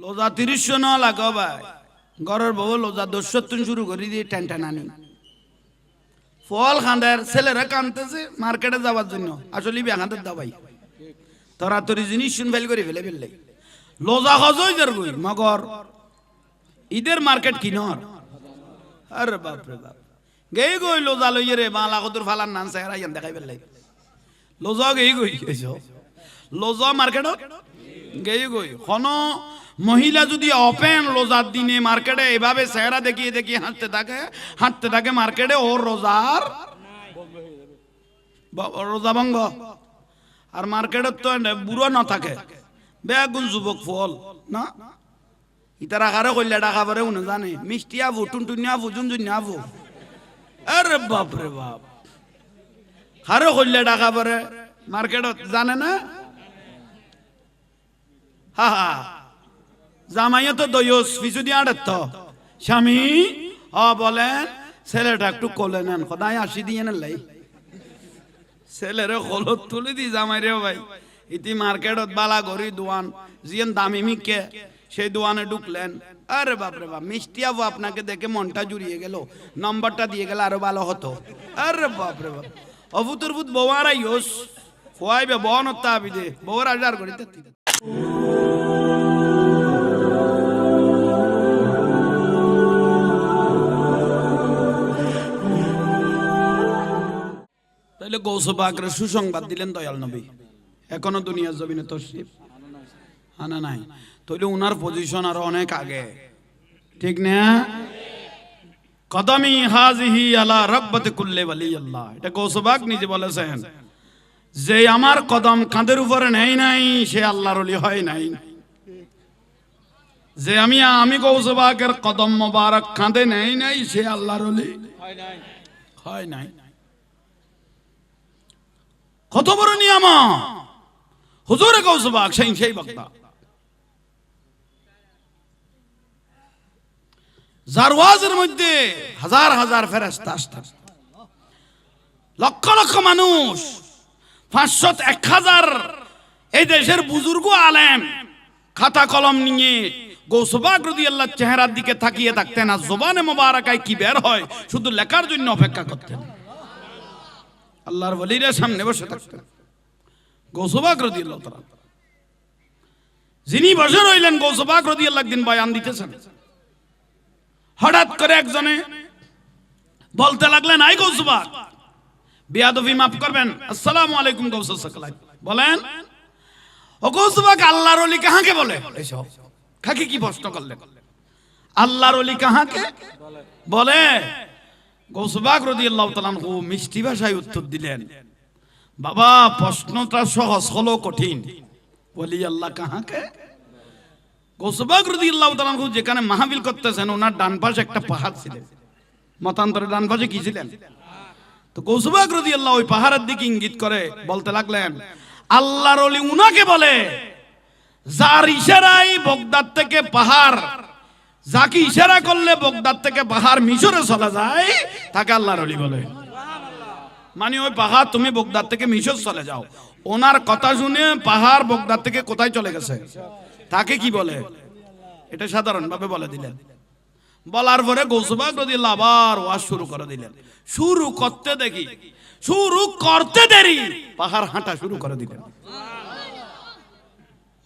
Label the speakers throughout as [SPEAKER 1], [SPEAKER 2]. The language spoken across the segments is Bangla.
[SPEAKER 1] লোজা তিরিশশো ন ভাই। ঘরের বউ লোজা দশত্তর শুরু করে দিয়ে টেন আনি ফল খান্দার ছেলেরা কানতেছে মার্কেটে যাওয়ার জন্য। আসলে ব্যাখান্তের দাবাই তোরা তোর জিনিস শুন ফেল করে ফেলে ফেললে। লোজা খজই যার গই মগর। ঈদের মার্কেট কিনর। আরে বাপ রে বাপ। গেই গই লোজা লইয়ে রে, বালা কদুর ফালার ইয়ান দেখাই ফেললে। লোজা গেই গই লোজা মার্কেটত গেই গই। কোন মহিলা যদি অপেন রোজার দিনে মার্কেটে, এভাবে চেহারা দেখিয়ে দেখিয়ে হাঁটতে থাকে হাঁটতে থাকে মার্কেটে, ওর রোজার রোজা ভঙ্গ। আর মার্কেটত তো বুড়ো না থাকে বেগুন যুবক ফল, না? ইতারা কারে কইলে ডাকা পারে উনি জানে। মিষ্টি আবু, টুনটুনি আবু, জুনজুনি আবু। আরে বাপ রে বাপ। কারে কইলে ডাকা পারে? মার্কেটত, জানে না? হা হা। জামাইয়া তো দয়স পিছু দিয়ে স্বামী? হ বলেন, ছেলেটা একটু কোলে নেন সদায় আসি দিয়ে নেন লাই। ছেলেরে কলত তুলে দি জামাই রে ভাই। ইতি মার্কেটত বালা গরি দোয়ান জিয়ান দামি মিকে, সেই দোয়ানে ঢুকলেন। আরে বাপরে বাপ, মিষ্টি আবু আপনাকে দেখে মনটা জুড়িয়ে গেল, নম্বরটা দিয়ে গেল আরও ভালো হতো। আরে বাপরে বাপ অভূতর্ভূত বৌয়ারা ইয়োস খোয়াইবে বন হত্যা আবি দে বউর আজার করি তেত্তি তাইলে গৌসবাগরে সুসংবাদ দিলেন দয়াল নবী। এখনও দুনিয়ার জমিনে তশরিফ আনা নাই। তাইলে উনার পজিশন আরও অনেক আগে। ঠিক না? কদমি হাজিহি আলা রব্বতে কুল্লে ওয়ালি আল্লাহ এটা নিজে বলেছেন। যে আমার কদম কাঁধের উপরে নেই নাই, সে আল্লাহর ওলি হয় নাই। যে আমি আমি গৌসবাগের কদম মোবারক কাঁধে নেই নাই, সে আল্লাহর ওলি হয় নাই। কত বড় নিয়াম হুজুরে কৌসবাগ সেই সেই বক্তা। যার ওয়াজের মধ্যে হাজার হাজার ফেরেস্তা আসতেন। লক্ষ লক্ষ মানুষ পাঁচশো এক হাজার এই দেশের বুজুর্গ আলেম খাতা কলম নিয়ে গৌসবাগ রদি আল্লাহ চেহারার দিকে তাকিয়ে থাকতেন আর জবানে মোবারকায় কি বের হয় শুধু লেখার জন্য অপেক্ষা করতেন। আল্লাহর বলিরা সামনে বসে থাকতেন। গৌসবাগ রদি আল্লাহ যিনি বসে রইলেন গৌসবাগ রদি আল্লাহ দিন বয়ান দিতেছেন। হঠাৎ করে একজনে বলতে লাগলেন আই গৌসবাগ বিয়াদবি মাফ করবেন। আসসালামু আলাইকুম বলেন, ও গৌসবাগ আল্লাহর কাহাকে বলে? খাকি কি আল্লাহর অলি কাহাকে বলে গৌসবাগ রদি আল্লাহ মিষ্টি ভাষায় উত্তর দিলেন, বাবা, প্রশ্নটা সহজ হলো কঠিন। বলি, আল্লাহ কাহাকে? গৌসবাগ রদি আল্লাহ যেখানে মাহবিল করতেছেন, ওনার ডান পাশে একটা পাহাড় ছিলেন মতান্তরে ডান পাশে কি ছিলেন? তো কৌসুবাগ রদি আল্লাহ ওই পাহাড়ের দিকে ইঙ্গিত করে বলতে লাগলেন, আল্লাহর অলি উনাকে বলে, যার ইশারায় বগদাদ থেকে পাহাড় যাকে ইশারা করলে বগদাদ থেকে পাহাড় মিশরে চলে যায়, তাকে আল্লাহর অলি বলে। মানে ওই পাহাড় তুমি বগদাদ থেকে মিশর চলে যাও। ওনার কথা শুনে পাহাড় বগদাদ থেকে কোথায় চলে গেছে? তাকে কি বলে? এটা সাধারণভাবে বলে দিলেন। বলার পরে গৌসবাগ রদিল্লা আবার ওয়াজ শুরু করে দিলেন। শুরু করতে দেখি, শুরু করতে দেরি, পাহাড় হাঁটা শুরু করে দিলেন।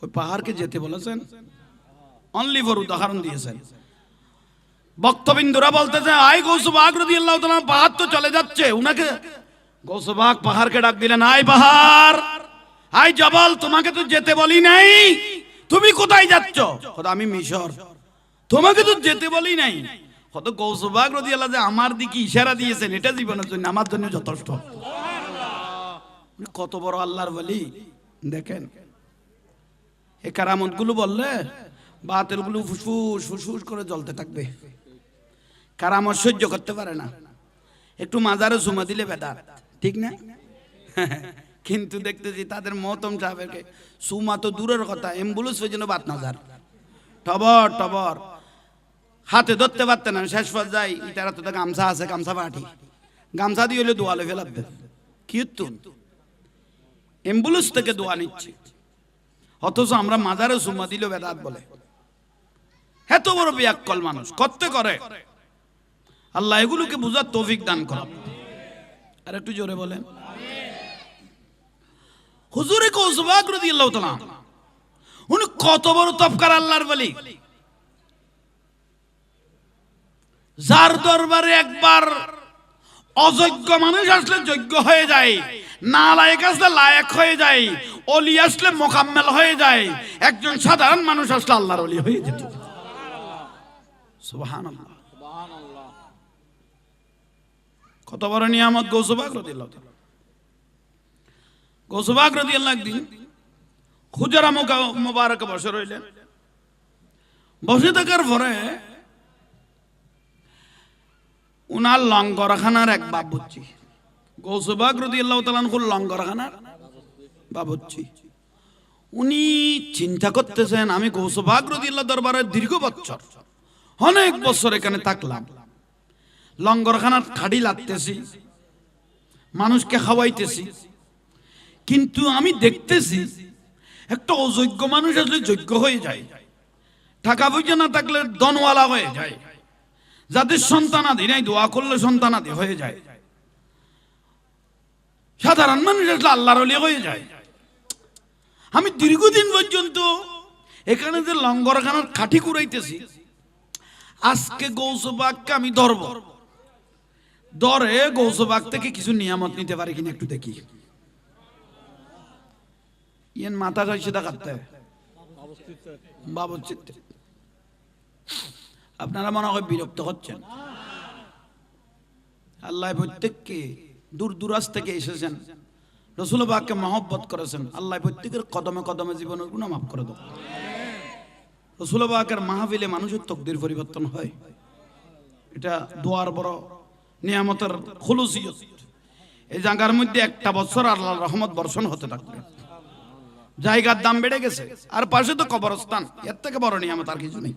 [SPEAKER 1] ওই পাহাড়কে যেতে বলেছেন? অনলি ফর উদাহরণ দিয়েছেন। বক্তবিন্দুরা বলতেছে আই গৌসবাগ রদিয়াল্লাহ তাআলা পাহাড় তো চলে যাচ্ছে। উনাকে গৌসবাগ পাহাড়কে ডাক দিলেন আই পাহাড় আই জবল, তোমাকে তো যেতে বলি নাই। তুমি কোথায় যাচ্ছ? আমি মিশর। তোমাকে তো যেতে বলি নাই। কত গৌসবাগ আল্লাহ যে আমার দিকে ইশারা দিয়েছেন, এটা জীবনের জন্য, আমার জন্য যথেষ্ট। কত বড় আল্লাহর বলি দেখেন। এ কারামতগুলো বললে বাতেরগুলো ফুসফুস ফুসফুস করে জ্বলতে থাকবে। কারামত সহ্য করতে পারে না। একটু মাজারে সুমা দিলে বেদার ঠিক না? কিন্তু দেখতেছি তাদের মহতম সাহেবেরকে সুমা তো দূরের কথা অ্যাম্বুলেন্স পর্যন্ত বাত নাজার টবর টবর। হাতে ধরতে পারতে না, শেষ পর যাই ইটারা তো গামছা আছে, গামছা পাঠি। গামছা দিয়ে হলে দোয়ালে ফেলাবে কি তুন অ্যাম্বুলেন্স থেকে দোয়া নিচ্ছে। অথচ আমরা মাজারে সুমা দিল বেদাত বলে। এত বড় বিয়াক্কল মানুষ, করতে করে। আল্লাহ এগুলোকে বুঝার তৌফিক দান করা। আর একটু জোরে বলেন। হুজুরে কৌসবাক রাদিয়াল্লাহু তাআলা উনি কত বড় তফকার আল্লাহর বলি। যার দরবারে একবার অযোগ্য মানুষ আসলে যোগ্য হয়ে যায় না লায়ক আসলে লায়ক হয়ে যায় অলি আসলে মোকাম্মেল হয়ে যায়, একজন সাধারণ মানুষ আসলে আল্লাহর অলি হয়ে যেত। সুবহানাল্লাহ। কত বড় নিয়ামত গৌসবাক রাদিয়াল্লাহু তাআলা। গৌসবাক একদিন খুজরা মুবারক বসে রইলেন। বসে থাকার পরে উনার লঙ্গরখানার এক বাবুচ্চি গৌসবাগ রদি আল্লাহ তালানকুল লঙ্গরখানার বাবুচ্চি উনি চিন্তা করতেছেন আমি গৌসবাগ রদি আল্লাহ দরবারে দীর্ঘ বছর অনেক বছর এখানে থাকলাম। লঙ্গরখানার খাড়ি লাগতেছি। মানুষকে খাওয়াইতেছি। কিন্তু আমি দেখতেছি, একটা অযোগ্য মানুষ আসলে যোগ্য হয়ে যায়। টাকা পয়সা না থাকলে দনওয়ালা হয়ে যায়। যাদের সন্তানাদি নাই, দোয়া করলে সন্তানাদি হয়ে যায়। সাধারণ মানুষ আসলে আল্লাহর হয়ে যায়। আমি দীর্ঘদিন পর্যন্ত এখানে যে লঙ্গরখানার কাঠি কুড়াইতেছি আজকে গৌসবাগকে আমি ধরব। ধরে গৌসবাগ থেকে কিছু নিয়ামত নিতে পারি কিনা একটু দেখি। ইয়েন মাথা যাইছে দেখাতে বাবুর চিত্তে। আপনারা মনে হয় বিরক্ত হচ্ছেন। আল্লাহ প্রত্যেককে দূর দূরাজ থেকে এসেছেন। রসুলবাগকে মহব্বত করেছেন। আল্লাহ প্রত্যেকের কদমে কদমে জীবনের গুণ মাফ করে দেব রসুলবাগের মাহফিলে মানুষের তকদির পরিবর্তন হয়। এটা দোয়ার বড় নিয়ামতের খুলুসিয়ত। এই জায়গার মধ্যে একটা বছর আল্লাহ রহমত বর্ষণ হতে থাকবে। জায়গার দাম বেড়ে গেছে, আর পাশে তো কবরস্থান। এর থেকে বড় নিয়ামত আর কিছু নেই।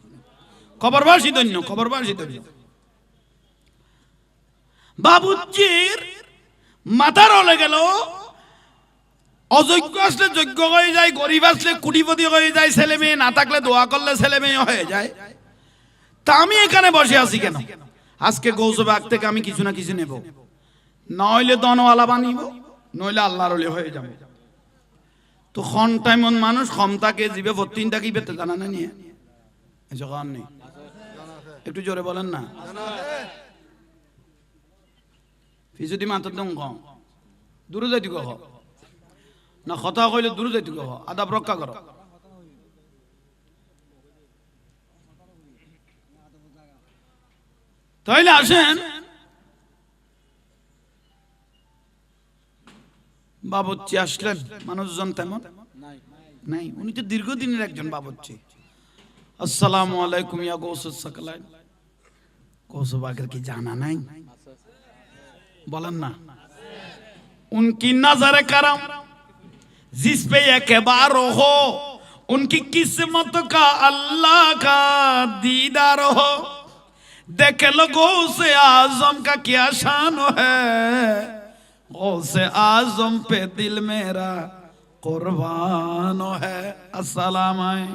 [SPEAKER 1] খবরবাসী দৈন্য খবরবাসী দৈন্য বাবুজির মাথার হলে গেল অযোগ্য আসলে যোগ্য হয়ে যায়, গরিব আসলে কুটিপতি হয়ে যায়, ছেলে মেয়ে না থাকলে দোয়া করলে ছেলে মেয়ে হয়ে যায়। তা আমি এখানে বসে আছি কেন? আজকে গৌসবাগ থেকে আমি কিছু না কিছু নেব। নইলে দনওয়ালা বানিব, নইলে আল্লাহর হয়ে যাবে। তো খন টাইমন মানুষ ক্ষমতাকে জিবে ভর্তিনটা কি পেতে জানা না নিয়ে? যখন নেই। একটু জোরে বলেন না। ফিসুদি মাত্র দম কম দূরে যাইতে কহ না, কথা কইলে দূরে যাইতে কহ আদাব রক্ষা করো। তাইলে আসেন। বাবচ্চি আসলেন, মানুষজন তেমন? নাই, উনি তো দীর্ঘদিনের একজন বাবচ্চি আসসালামু আলাইকুম, ইয়া গৌসুস সাকলাইন। কৌসুবাগের কি জানা নাই? বলেন না। উনকি নাজারে কারাম। जिस पे एतबार हो उनकी किस्मत का अल्लाह का दीदार हो देख लो गौ से आजम का क्या शान है गौ से आजम पे दिल मेरा कुर्बान है अस्सलाम आए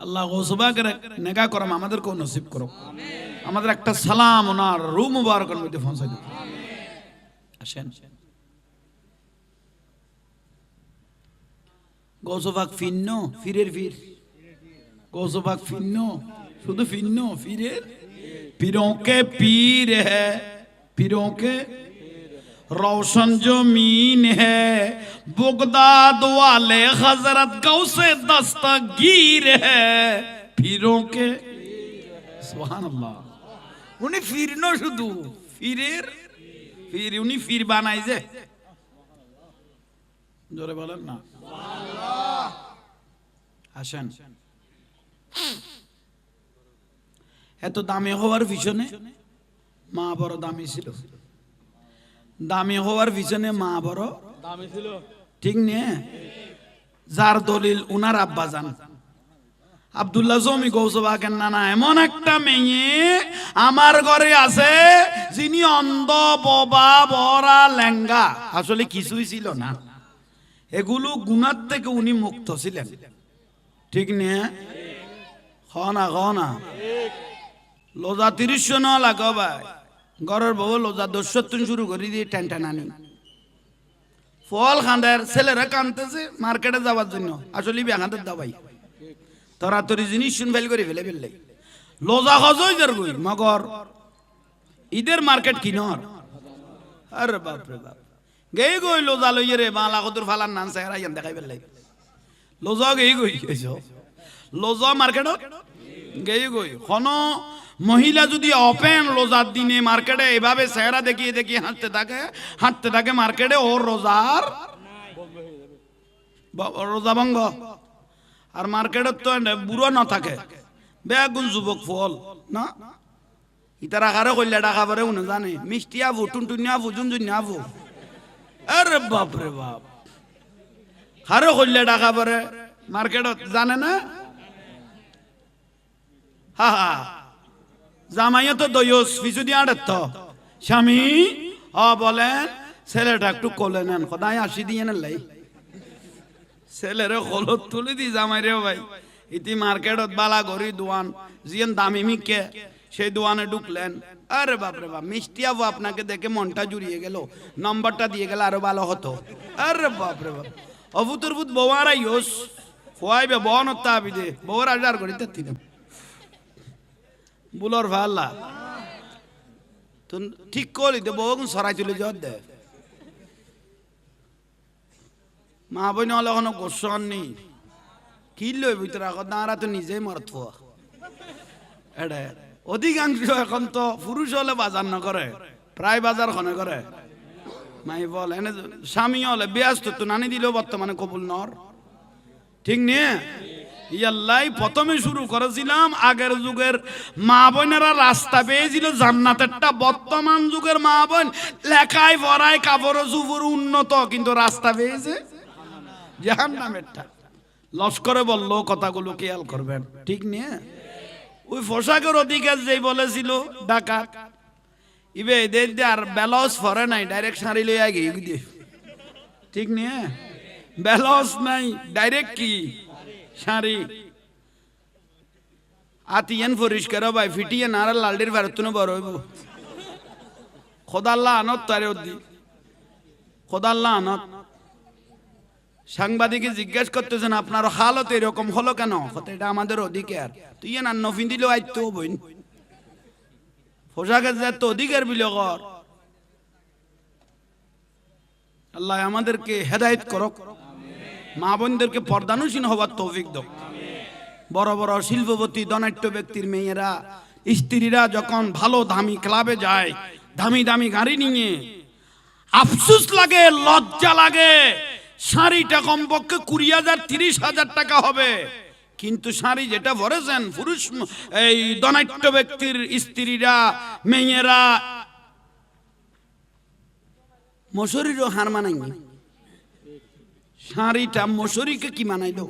[SPEAKER 1] আল্লাহ গোসবাকের নেগা করম আমাদের কেউ নসিব করো আমাদের একটা সালাম, ওনার রুম মুবারকের মধ্যে পৌঁছে দিন আসেন। গৌসবাক ফিন্ন ফিরের ফির। গৌসবাক ফিন্ন শুধু ফিন্ন ফিরের? পীরোं के হে है पीरों के रोशन जमीन है बुगदाद वाले हजरत गौ से दस्तगीर উনি ফিরন শুধু। ফিরের? ফির উনি ফির বানাই যে। জোরে বলেন না। আসেন। এত দামি হওয়ার পিছনে মা বড় দামি ছিল। দামি হওয়ার পিছনে মা বড়
[SPEAKER 2] দামি ছিল।
[SPEAKER 1] ঠিক নিয়ে? যার দলিল উনার আব্বা জান। আব্দুল্লাহ জমি গৌসবাকের নানা, এমন একটা মেয়ে আমার ঘরে আছে, যিনি অন্ধ, ববা বরা লেঙ্গা আসলে কিছুই ছিল না। এগুলো গুণার থেকে উনি মুক্ত ছিলেন। ঠিক নিয়ে খনা খনা লোজা তিরিশশো ন লাগো ভাই। ঘরের বউ লোজা দশত্তর শুরু করে দিয়ে টেন টেন আনি ফল খান্দার ছেলেরা কানতেছে মার্কেটে যাওয়ার জন্য। আসলে বেখান্তের দাবাই। তোরা তোর জিনিস শুন ফেল করে ফেলে ফেললে। লোজা খজই যার গই মগর। ঈদের মার্কেট কিনর আরে বাপ রে বাপ। গেই গই লোজা লইয়ে রে বালা কদুর ফালার নান চেহারা ইয়ান দেখাই ফেললে। লোজা গেই গই লোজা মার্কেটত? গেই গই কোন মহিলা যদি ওপেন রোজার দিনে মার্কেটে এভাবে চেহারা দেখিয়ে দেখিয়ে হাঁটতে থাকে হাঁটতে থাকে মার্কেটে ওর রোজার রোজা ভঙ্গ? আর মার্কেটত তো বুড়ো না থাকে। বেগুন যুবক ফল। না? ইতার আকারে কইলে ডাকা পরে উনি জানে। মিষ্টি আবু, টুনটুনি আবু, জুনজুনি আবু। আরে বাপ রে বাপ। হারে কইলে ডাকা পরে। মার্কেটত জানে না? হা হা। জামাইয়া তো দয়স পিছু আড়ত। তো স্বামী হ বলেন, ছেলেটা একটু কোলে নেন সদায় আসি দিয়ে নেলাই ছেলেরে হলত তুলে দি জামাই রে ভাই। ইতি মার্কেটত বালা গরি দোয়ান জিয়েন দামি মিকে, সেই দোয়ানে ঢুকলেন। আরে বাপরে বাপ, মিষ্টি আবু আপনাকে দেখে মনটা জুড়িয়ে গেল, নম্বরটা দিয়ে গেল আরও ভালো হতো। আরে বাপরে বাপ অভূতর ভূত বৌয়ার আইস খোয়াইবে বন তাবি দে বউর আজার করি তেত্তি বুলর ভাল্লা। ঠিক করলি দে বউ সরাই তুলে জর দে। মা বোন হলে কোনো গোসন নেই কি লই ভিতরে এখন তারা তো নিজেই মরত এডে, অধিকাংশ এখন তো পুরুষ হলে বাজার না করে প্রায় বাজার খনে করে মাই বল, এনে স্বামী হলে ব্যস্ত তো নানি দিলেও বর্তমানে কবুল নর ঠিক নিয়ে ইয়াল্লাই প্রথমে শুরু করেছিলাম আগের যুগের মা বোনেরা রাস্তা পেয়েছিল জান্নাতেরটা বর্তমান যুগের মা বোন লেখায় পড়ায় কাপড় চুপুর উন্নত, কিন্তু রাস্তা পেয়েছে। জাহান নামেরটা লস্করে বলল, কথাগুলো খেয়াল করবেন। ঠিক নিয়ে? ওই পোশাকের অধিকার যেই বলেছিল, ডাকাত। ইবে এদের আর ব্যালস ফরে নাই, ডাইরেক্ট সারি লইয়া গিয়ে দিয়ে। ঠিক নিয়ে? ব্যালস নাই, ডাইরেক্ট কি? শাড়ি। আতিয়ান পরিষ্কার ভাই ফিটিয়ে নারা লালডির ভারতুনো বড় হইব। খোদাল্লা আনত তারে অদ্দি খোদাল্লা আনত সাংবাদিকে জিজ্ঞেস করতেছেন, আপনার হালত এরকম হলো কেন? এটা আমাদের অধিকার। তুই না নফিন দিলেও আইত বইন পোশাকের যে তো অধিকার বিলকর আল্লাহ আমাদেরকে হেদায়েত করক। মা বোনদেরকে পর্দানুসীন হবার তৌফিক দাও। বড় বড় শিল্পপতি ধনাঢ্য ব্যক্তির মেয়েরা, স্ত্রীরা যখন ভালো দামি ক্লাবে যায়, দামি দামি গাড়ি নিয়ে, আফসুস লাগে, লজ্জা লাগে। শাড়িটা কমপক্ষে কুড়ি হাজার, তিরিশ হাজার টাকা হবে। কিন্তু শাড়ি যেটা ভরেছেন পুরুষ এই ধনাঢ্য ব্যক্তির স্ত্রীরা, মেয়েরা, মশুরিরও হার মানায়নি। শাড়িটা মশুরিকে কি মানাইলো?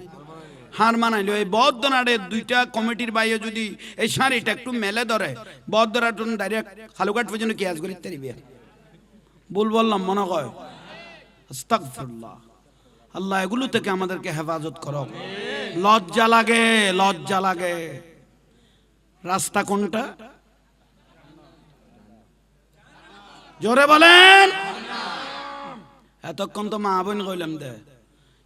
[SPEAKER 1] হার মানাইলো। এই বদ্ধনাড়ে দুইটা কমিটির বাইরে যদি এই শাড়িটা একটু মেলে ধরে বদ্ধরাটন ডাইরেক্ট হালুকাট পর্যন্ত কেয়াজ করি তারিবে? বল বললাম, মনে হয় আস্তাগফিরুল্লাহ। আল্লাহ, এগুলো থেকে আমাদেরকে হেফাজত করো। লজ্জা লাগে লজ্জা লাগে। রাস্তা কোনটা? জোরে বলেন। এতক্ষণ তো মা বোন কইলাম দে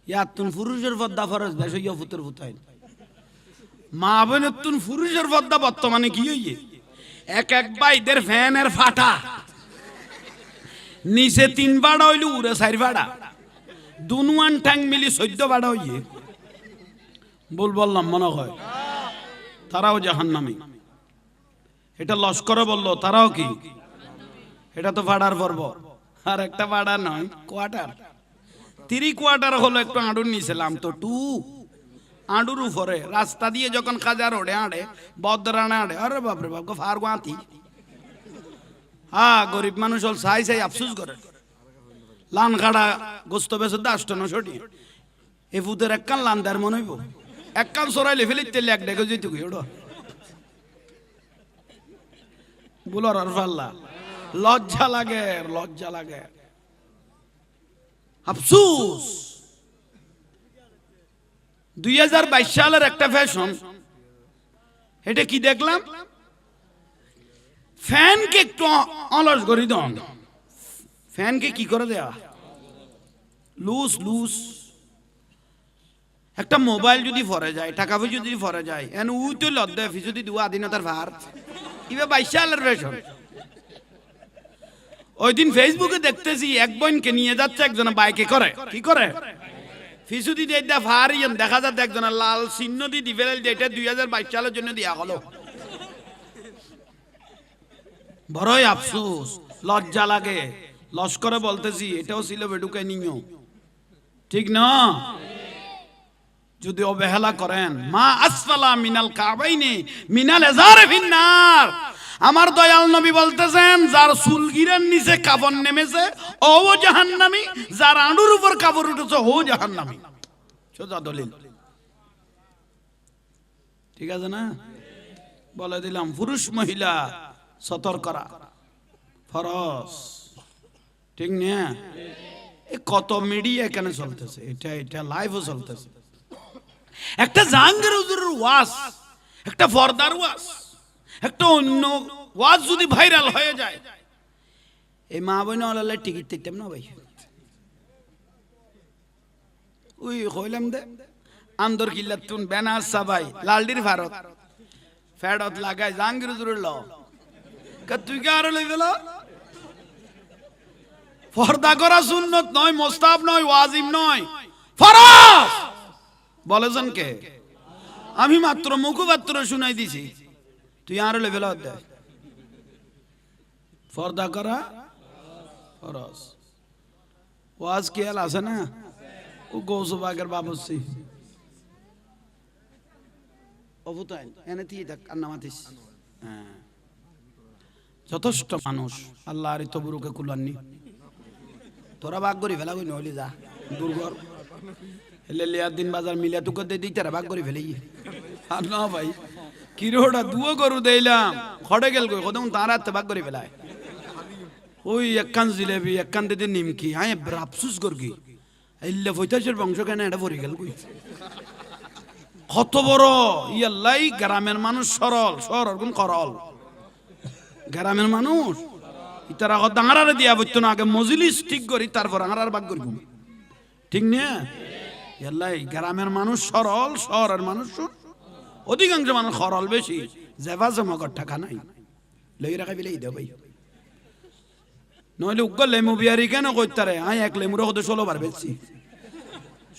[SPEAKER 1] ইয়ার তুন পুরুষের পদ্মা ফরজ, বেশ হইয়া ফুতের ফুতাই মা বোনের তুন পুরুষের পদ্মা বর্তমানে কি হইয়ে এক এক বাইদের ফ্যানের ফাটা। নিচে তিন বাড়া হইলে, উড়ে চার বাড়া। দুনুয়ান ঠ্যাং মিলি চোদ্দ বাড়া হইয়ে। বল বললাম, মনে হয়। তারাও জাহান্নামী। এটা লস্করে বলল, তারাও কি? এটা তো ভাড়ার পর্ব। আর একটা ভাড়া নয়, কোয়ার্টার। তিরি কোয়ার্টার হলো একটু আঁড়ুর নিয়েছিলাম তো, টু। আঁড়ুর উপরে, রাস্তা দিয়ে যখন খাজা রোডে আড়ে, বদরানে আড়ে, আরে বাপরে বাপ ফার গুয়াতি হ্যাঁ গরিব মানুষ হল, সাই সাই, আফসুস করে। লান খাড়া গোস্ত বেসে দাষ্ট না সটি এ ফুতের একখান লান দেয় মনে হইব। এক কান সরাইলে ফেলে, তেলে এক ডেকে যেতে কই ওটা বুলার আর পাল্লা লজ্জা লাগে লজ্জা লাগে। আফসুস। দুই হাজার বাইশ সালের একটা ফ্যাশন। এটা কি দেখলাম? ফ্যানকে একটু অলস করি দন। ফ্যানকে কি করে দেয়া? Loose loose. একটা মোবাইল যদি ফরে যায়, টাকা পয়সা যদি ফরে যায়, এন উই তো লদ্দে ফি যদি দুয়া আধীনতার ভার, ইবে বাইশ সালের ফ্যাশন ওই দিন ফেসবুকে দেখতেছি এক বোনকে নিয়ে যাচ্ছে একজন বাইকে করে। কি করে? ফিসুদি দিয়ে দা ফারিয়ান দেখা যাচ্ছে একজন লাল চিহ্ন দিয়ে দিবে যেটা দুই হাজার বাইশ সালের জন্য দেওয়া হলো। বড়ই আফসোস, লজ্জা লাগে। লস্করে বলতেছি, এটাও ছিল বেডুকে নিও। ঠিক না? যদি অবহেলা করেন, মা আসফালা মিনাল কাবাইনি, মিনাল এজারে ফিন্নার। আমার দয়াল নবী বলতেছেন, যার সুলগিরের নিচে কাপড় নেমেছে, ও জাহান্নামি, যার আঁড়ুর উপর কাপড় উঠেছে, ও জাহান্নামি। সোজা দলিল। ঠিক আছে না? বলে দিলাম, পুরুষ মহিলা সতর্করা ফরস ঠিক না? কত মিডিয়া এখানে চলতেছে? এটা এটা লাইভও চলতেছে। একটা জাহাঙ্গীর হুজুরের একটা ফর্দার ওয়াজ, একটা অন্য ওয়াজ যদি ভাইরাল হয়ে যায়, এই মা বোন অলালে টিকিট দেখতাম না ভাই? উই হইলাম দে। আন্দর কিল্লা তুন ব্যানার সাবাই, লালডির ভারত। ফেডত লাগাই জাহাঙ্গীর হুজুরের ল। তুই কে আরও লই গেল ফর্দা করা সুন্নত নয়, মোস্তাব নয় ওয়াজিম নয়। ফরজ! বলেছেন কে? আমি মাত্র মুখপাত্র শুনাই দিছি। তুই আরও লেভেল দে। ফর্দা করা ফরজ। ওয়াজ খেয়াল আছে না? ও গৌসবাগের বাবসি অবতাইন এনে দিয়ে দেখ কান্না মাতিস হ্যাঁ। যথেষ্ট মানুষ আল্লাহ আর তবুরুকে কুলাননি। তোরা বাগ করি ফেলা কই নহলি যা। দুর্গর এলে লিয়ার দিন বাজার মিলিয়া, তুকে দিয়ে দিই তারা বাগ করে ফেলে। আর না ভাই। কিরোটা দুও গরু দেইলাম। খড়ে গেল কই কদম তার হাতে বাগ করে ফেলায় ওই একখান জিলেবি একখান দিদি নিমকি। হ্যাঁ আফসুস করকি এলে ফৈতাসের বংশ কেন এটা পড়ে গেল কই কত বড় ইয়াল্লাই গ্রামের মানুষ সরল সরল কোন করল গ্রামের মানুষ ইতার আগত ডাঙারে দিয়া বইতো না, আগে মজলিস ঠিক করি, তারপর আঙার বাগ করি ঠিক না ইয়াল্লাই, গ্রামের মানুষ সরল, শহরের মানুষ অধিকাংশ মানুষ সরল বেশি জেভা জমগর টাকা নাই। লই রাখা বিলাই দে ভাই। নইলে উগ্র লেমু বিয়ারি কেন কইতারে? আই এক লেমুর হতে ষোলো বার বেচছি।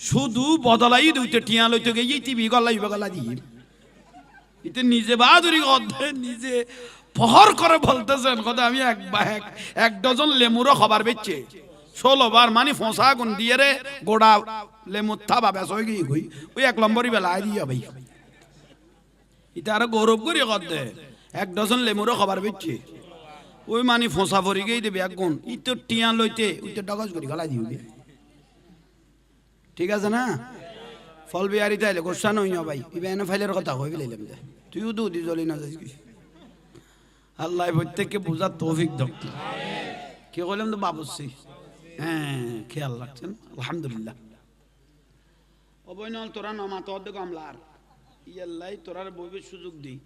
[SPEAKER 1] শুধু বদলাই দুইতে টিয়া লইতে গিয়ে টিভি গলা ইবা গলা দিয়ে। ইতে নিজে বাহাদুরি গদ্ধে নিজে পহর করে বলতেছেন, কথা আমি এক এক এক ডজন লেমুরও খবর বেচছে। ষোলো বার মানে ফসা গুন দিয়ে রে, গোড়া লেমুর থাবা বেস হয়ে গিয়ে ওই এক নম্বরই বেলা দিয়া ভাই। ইটা আরও গৌরব করি গদ্ধে এক ডজন লেমুরও খবর বেচছে। ওই মানে ফসা ভরি গিয়ে দেবে এক গুণ। ই ইতো টিয়া লইতে ওইতে ডগজ করি গলা দিবি ঠিক আছে না? ফল বিহারি তাইলে গোসা নই না ভাই ইবে এনে ফাইলের কথা কই ফেলাইলাম যে তুইও তো দি জ্বলি না যাইস কি। আল্লাহ প্রত্যেককে বোঝার তৌফিক দাও। কে কইলাম তো বাবুসি হ্যাঁ খেয়াল রাখছেন? আলহামদুলিল্লাহ। অবৈনল তোরা নমা তোর দেখো আমলার ইয়াল্লাই তোরার বইবের সুযোগ দিই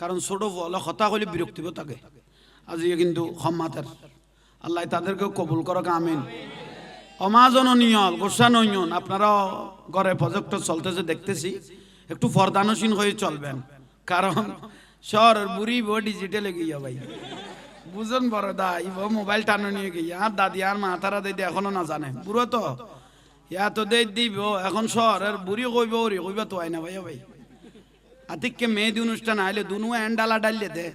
[SPEAKER 1] কারণ ছোট বলে কথা হলে বিরক্তিব থাকে। আজকে কিন্তু সম্মাতের আল্লাহ তাদেরকেও কবুল করক, আমিন। অমাজনীয় গোসা নয়ন আপনারা ঘরে প্রজেক্ট চলতেছে, দেখতেছি। একটু ফরদানসীন হয়ে চলবেন। কারণ শহরের বুড়ি বো ডিজিটালে গিয়া ভাই। বুঝেন বড় দা ইব মোবাইল টানো নিয়ে গিয়ে আর দাদি আর মা তারা দিদি এখনও না জানে বুড়ো তো? ইয়া তো দেই দিব এখন শহরের বুড়ি কইব ওরি, কইবা তো আয় না ভাই। ভাই আতিককে মেহেদি অনুষ্ঠান আইলে দুনু এন্ডালা ডালিয়ে দে।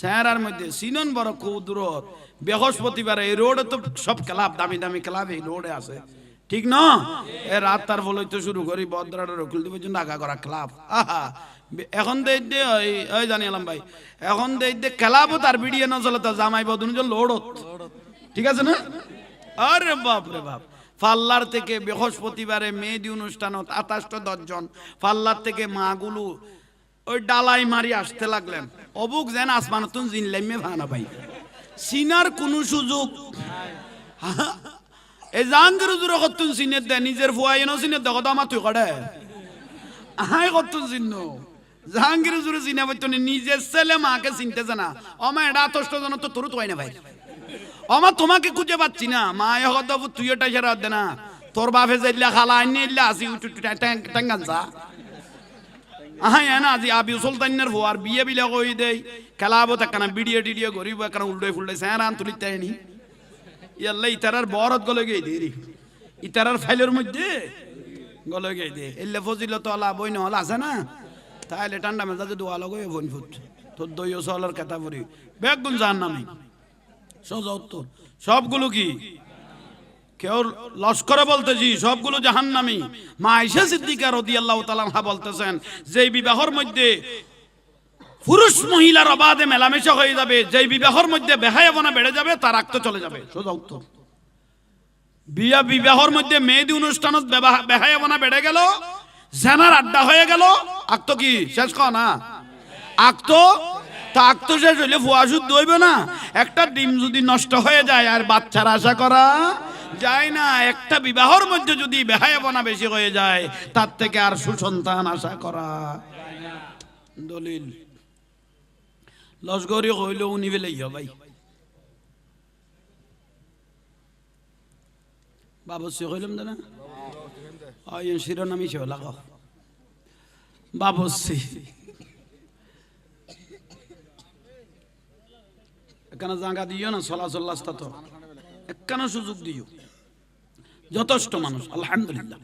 [SPEAKER 1] স্যারার মধ্যে সিনন বড় খুব দূর বৃহস্পতিবার এই রোডে তো সব ক্লাব, দামি দামি ক্লাব এই রোডে আছে। ঠিক না? এ রাত তার ফলে তো শুরু করি বদ্রাটা রকুল দিব ঢাকা করা ক্লাব। এখন দে দে ওই জানি আলাম ভাই, এখন দে দে তার ভিডিও না চলে জামাই বদুন যে লোডত। ঠিক আছে না? আরে বাপ রে বাপ পাল্লার থেকে বৃহস্পতিবারে মেহেদি অনুষ্ঠানত আঠাশটা দশজন পাল্লার থেকে মাগুলো ওই ডালাই মারি আসতে লাগলেন। অবুক যেন আসমান তুন জিনলাইমে ভানা ভাই। সিনার কোনো সুযোগ এই জাহাঙ্গীর হুজুরে কতুন সিনের দে নিজের ফুয়াই এনো সিনের দেখো তো আমার তুই কড়ে আহাই কতুন চিহ্ন জাহাঙ্গীর হুজুরে চিনা পাইতো না, নিজের ছেলে মাকে চিনতেছে না। অমা এটা আতষ্ট জন তো তোর তো হয় না ভাই। অমা তোমাকে খুঁজে পাচ্ছি না। মা এ হদ তুই ওটা সেরা দে না। তোর বাপে যাইলে খালা আইনি এলে আসি উঠু টাঙ্গানসা আহাই না আজি আবি সুলতানের ফুয়ার বিয়ে বিলে কই দেই। খেলাবো তাকানা বিডিয়ে টিডিয়ে গরিব একখানা উল্টে ফুলটে স্যারান তুলিতে আইনি ইয়াল্লা ইতারার বরত গলে গিয়ে দেরি ইতারার ফাইলের মধ্যে গলে গিয়ে দে। এলে ফজিল তো আলা বই নহল আছে না? তাহলে ঠান্ডা মেজাজে দোয়া লগই বন ফুট। তোর দই ও সলার কেতা পরি বেগ গুণ জান নামি সোজা উত্তর। সবগুলো কি? কেউ লস্করে বলতেছি, সবগুলো জাহান্নামি। মা আয়েশা সিদ্দিকা রাদিয়াল্লাহু তাআলা বলতেছেন যে বিবাহের মধ্যে পুরুষ মহিলার অবাধে মেলামেশা হয়ে যাবে, যেই বিবাহের মধ্যে বেহায়াবনা বেড়ে যাবে, তার আক্ত চলে যাবে। সোজা উত্তর। বিয়া বিবাহের মধ্যে মেহেদি অনুষ্ঠানত বেহায়াবনা বেড়ে গেল, জেনার আড্ডা হয়ে গেল। আক্ত কি? শেষ কর না? আক্ত? তা আক্ত শেষ হইলে ফুয়া শুদ্ধ হইবে না। একটা ডিম যদি নষ্ট হয়ে যায়, আর বাচ্চার আশা করা যায় না, একটা বিবাহের মধ্যে যদি বেহায়াবনা বেশি হয়ে যায়, তার থেকে আর সুসন্তান আশা করা দলিল। লস্করি হইল উনি ফেলে ইয় ভাই। বাবসি হইলাম না ওই শিরোনামই সে লাগাও। বাবসি এখানে জাগা দিও না চলাচল রাস্তা তো। একখানা সুযোগ দিও। যথেষ্ট মানুষ আলহামদুলিল্লাহ।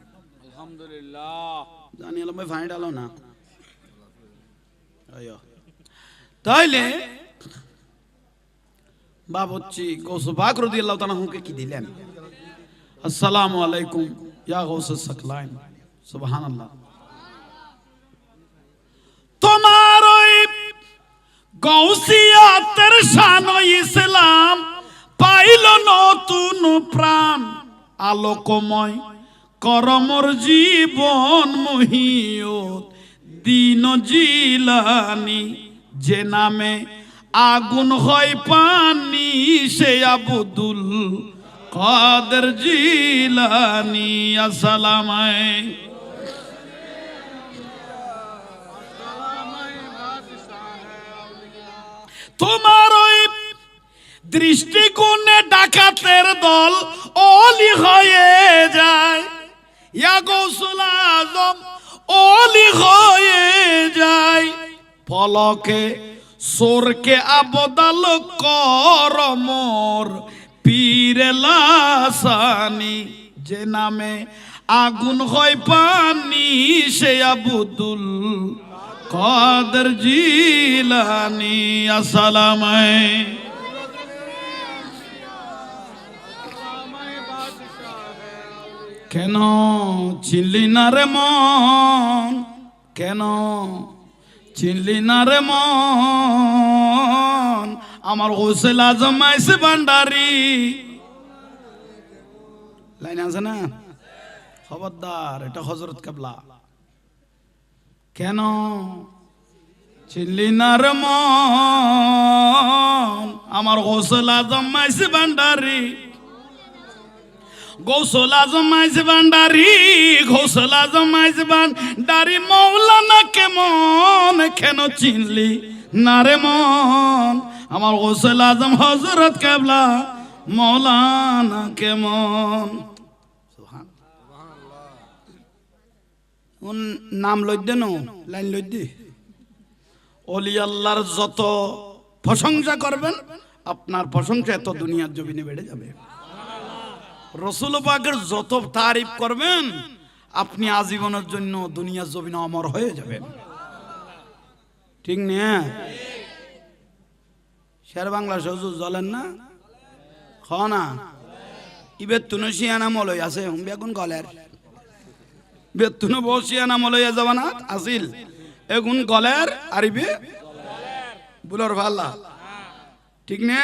[SPEAKER 2] আলহামদুলিল্লাহ।
[SPEAKER 1] জানি এলাম ভাই ডালো না। আইয়ো। তাইলে বাবচ্চি গৌসু বাক রদি আল্লাহ তালাহুকে কি দিলেন? আসসালামু আলাইকুম, ইয়া গৌস সকলাইন। সুবহান আল্লাহ তোমার ওই গৌসিয়াতের শান ইসলাম পাইল নতুন প্রাণ। আলোকময় করমর জীবন মহিয়ত, দিন জিলানি যে নামে আগুন হয় পানি, সে আবুদুল কাদের জিলানি। আসসালামায় তোমার ওই দৃষ্টিকোণে ডাকাতের দল অলি হয়ে যায়। ইয়া গৌসুল আজম, অলি হয়ে যায়। পলকে সোরকে আবদাল করমর পীরে লাসানি, যে নামে আগুন হয় পানি, সে আবুদুল কাদের জিলানি। আসসালামাই কেন চিনলি না রে মন? কেন চিনলি না রে মন? আমার হোসেল আজম আইসে ভান্ডারি। লাইন আছে না? খবরদার, এটা হজরত কাবলা। কেন? চিনলি না রে মন? আমার হোসেল আজম আইসে ভান্ডারি। গৌসল আজম আইজ ভান্ডারি গৌসল আজম আইজ ভান্ডারি মৌলানা কেমন কেন চিনলি? না রে মন, আমার গৌসল আজম হজরত কেবলা, মৌলানা কেমন? নাম লইদে নো? লাইন লইদে অলি আল্লাহর যত প্রশংসা করবেন, আপনার প্রশংসা এত দুনিয়ার জমিনে বেড়ে যাবে। রসুল পাকের যত তারিফ করবেন, আপনি আজীবনের জন্য দুনিয়ার জমিনে অমর হয়ে যাবেন। ঠিক না? শের বাংলা সজু জ্বলেন না? খ না? আছে, হুম, বেগুন গলের। বেতুনো বউ শিয়ানা মলই যাবা না আসিল এগুন গলের আর বুলর ভাল্লা। ঠিক না?